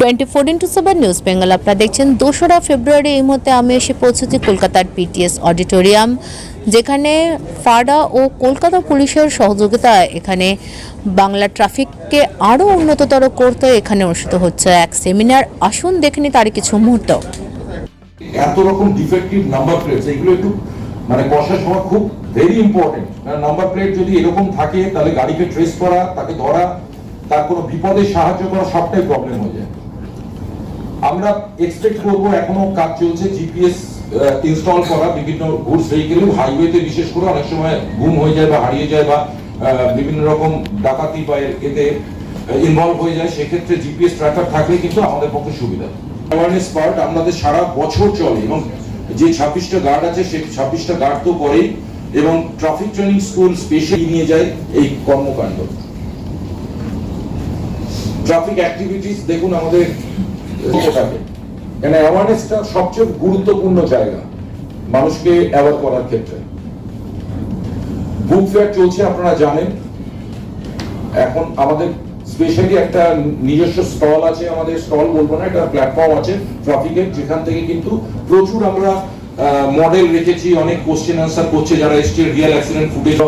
Twenty four news Bengal দেখছেন। দোসরা ফেব্রুয়ারি আমি এসে কলকাতার পিটিএস অডিটোরিয়াম যেখানে ফাডা ও কলকাতা পুলিশের সহযোগিতায় এখানে বাংলা ট্রাফিককে আরও উন্নততর করতে এখানে অনুষ্ঠিত হচ্ছে। এক সেমিনার আসুন দেখে নি তারই কিছু মুহূর্ত। এত রকম মানে সময় খুব ভেরি ইম্পর্টেন্ট নাম্বার প্লেট যদি এরকম থাকে, তাহলে গাড়িকে ট্রেস করা, তাকে ধরা, তার কোনো বিপদে সাহায্য করা সবটাই প্রবলেম হয়ে যায়। আমরা এক্সপেক্ট করব এখনও কাজ চলছে জিপিএস ইনস্টল করা বিভিন্ন গুডস ভেহিকেল হাইওয়েতে বিশেষ করে অনেক সময় গুম হয়ে যায় বা হারিয়ে যায় বা বিভিন্ন রকম ডাকাতি বা এতে ইনভলভ হয়ে যায়, সেক্ষেত্রে জিপিএস ট্র্যাকার থাকলে কিন্তু আমাদের পক্ষে সুবিধা। অ্যাওয়ারনেস পার্ট আমাদের সারা বছর চলে এবং যে ছাব্বিশটা গার্ড আছে সেই ছাব্বিশটা গার্ড তো করেই এবং ট্রাফিক ট্রেনিং স্কুল স্পেশালি নিয়ে যায় এই কর্মকাণ্ড। ট্রাফিক অ্যাক্টিভিটিস দেখুন আমাদের কেন অ্যাওয়ারনেসটা সবচেয়ে গুরুত্বপূর্ণ জায়গা মানুষকে অ্যাওয়ার করার ক্ষেত্রে। বুক ফেয়ার চলছে, আপনারা জানেন। এখন আমাদের স্পেশালি একটা নিজস্ব স্টল আছে, আমাদের স্টল বলব না, একটা প্ল্যাটফর্ম আছে ট্রাফিকের যেখান থেকে কিন্তু প্রচুর আমরা মডেল রেখেছি, অনেক কোশ্চেন আনসার করছে যারা এসছে রিয়েল অ্যাক্সিডেন্ট ফুটেজ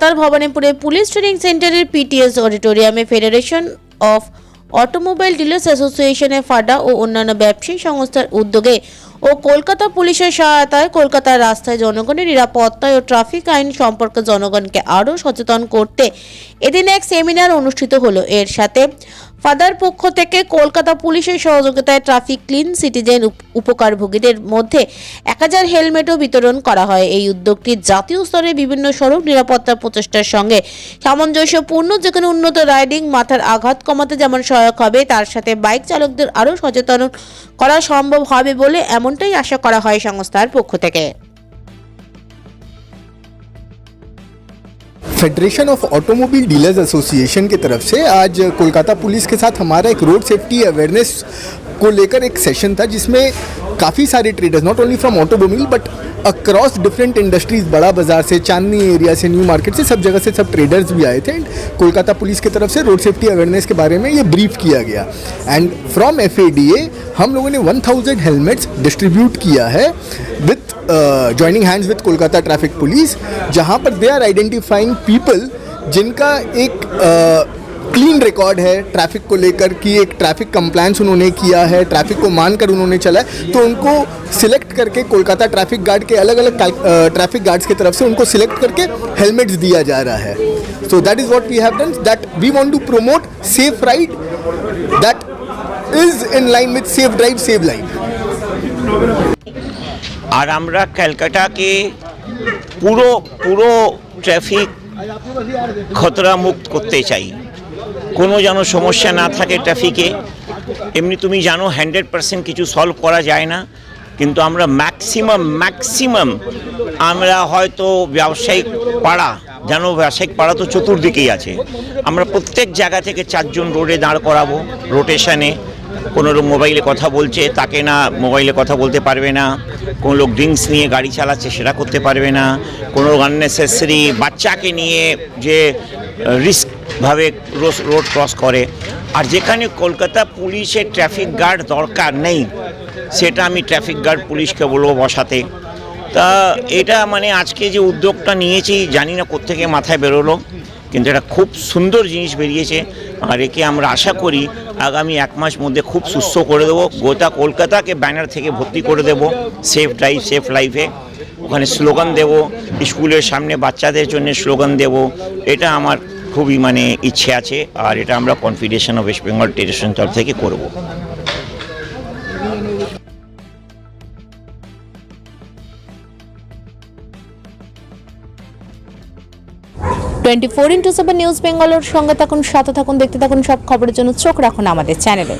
কলকাতার ভবানীপুরে পুলিশ ট্রেনিং সেন্টারের পিটিএস অডিটোরিয়ামে ফেডারেশন অফ অটোমোবাইল ডিলার্স অ্যাসোসিয়েশনের ফাডা ও অন্যান্য ব্যবসায়ী সংস্থার উদ্যোগে ও কলকাতা পুলিশের সহায়তায় কলকাতার রাস্তায় জনগণের নিরাপত্তা ও ট্রাফিক আইন সম্পর্কে জনগণকে আরও সচেতন করতে এদিন এক সেমিনার অনুষ্ঠিত হলো। এর সাথে ফাদার পক্ষ থেকে কলকাতা পুলিশের সহযোগিতায় ট্রাফিক ক্লিন সিটিজেন উপ- উপকারভোগীদের মধ্যে এক হাজার হেলমেটও বিতরণ করা হয়। এই উদ্যোগটি জাতীয় স্তরে বিভিন্ন সড়ক নিরাপত্তা প্রচেষ্টার সঙ্গে সামঞ্জস্যপূর্ণ, যেখানে উন্নত রাইডিং মাথার আঘাত কমাতে যেমন সহায়ক হবে, তার সাথে বাইক চালকদের আরও সচেতন করা সম্ভব হবে বলে এমনটাই আশা করা হয় সংস্থার পক্ষ থেকে federation of automobile dealers association की तरफ से आज कोलकाता पुलिस के साथ हमारा एक रोड सेफ्टी अवेयरनेस को लेकर एक सेशन था जिसमें काफ़ी सारे traders not only from automobile but across different industries Bara Bazar से, चांदनी एरिया से न्यू मार्केट से, सब जगह से सब ट्रेडर्स भी आए थे। एंड कोलकाता पुलिस की तरफ़ से रोड सेफ्टी अवेयरनेस के बारे में ये ब्रीफ किया गया। एंड फ्रॉम एफएडीए हम लोगों ने 1000 हेलमेट्स डिस्ट्रीब्यूट किया है with joining hands with Kolkata traffic police जहाँ पर दे आर आइडेंटिफाइंग पीपल जिनका एक क्लीन रिकॉर्ड है ट्रैफिक को लेकर कि एक ट्रैफिक कंप्लायंस उन्होंने किया है ट्रैफिक को मानकर उन्होंने चला है तो उनको सिलेक्ट करके कोलकाता ट्रैफिक गार्ड के अलग अलग ट्रैफिक गार्ड्स की तरफ से उनको सिलेक्ट करके हेलमेट्स दिया जा रहा है so that is what we have done that we want to promote safe ride that is in line with safe drive save life আর আমরা ক্যালকাটাকে পুরো পুরো ট্রাফিক খতরা মুক্ত করতে চাই কোনো যেন সমস্যা না থাকে ট্রাফিকে। এমনি তুমি জানো, হান্ড্রেড পার্সেন্ট কিছু সলভ করা যায় না। কিন্তু আমরা ম্যাক্সিমাম ম্যাক্সিমাম আমরা হয়তো ব্যবসায়িক পাড়া যেন ব্যবসায়িক পাড়া তো চতুর্দিকেই আছে। আমরা প্রত্যেক জায়গা থেকে চারজন রোডে দাঁড় করাবো রোটেশনে কোনো লোক মোবাইলে কথা বলছে, তাকে না মোবাইলে কথা বলতে পারবে না। কোনো লোক ড্রিঙ্কস নিয়ে গাড়ি চালাচ্ছে, সেটা করতে পারবে না। কোনো লোক আননেসেসারি বাচ্চাকে নিয়ে যে রিস্কভাবে রোড ক্রস করে। আর যেখানে কলকাতা পুলিশের ট্রাফিক গার্ড দরকার নেই, সেটা আমি ট্রাফিক গার্ড পুলিশকে বলব বসাতে। তা এটা মানে আজকে যে উদ্যোগটা নিয়েছি, জানি না কোত্থেকে মাথায় বেরোলো, কিন্তু এটা খুব সুন্দর জিনিস বেরিয়েছে। আর একে আমরা আশা করি আগামী এক মাস মধ্যে খুব সুস্থ করে দেবো। গোটা কলকাতাকে ব্যানার থেকে ভর্তি করে দেবো, সেফ ড্রাইভ, সেফ লাইফে। ওখানে স্লোগান দেব, স্কুলের সামনে বাচ্চাদের জন্য স্লোগান দেব। এটা আমার খুবই মানে ইচ্ছে আছে, আর এটা আমরা কনফিডেশন অফ ওয়েস্ট বেঙ্গল টেরিশন তরফ থেকে করব। Twenty four into seven news বেঙ্গলের সঙ্গে থাকুন, সাথে থাকুন, দেখতে থাকুন সব খবরের জন্য চোখ রাখুন আমাদের চ্যানেলে।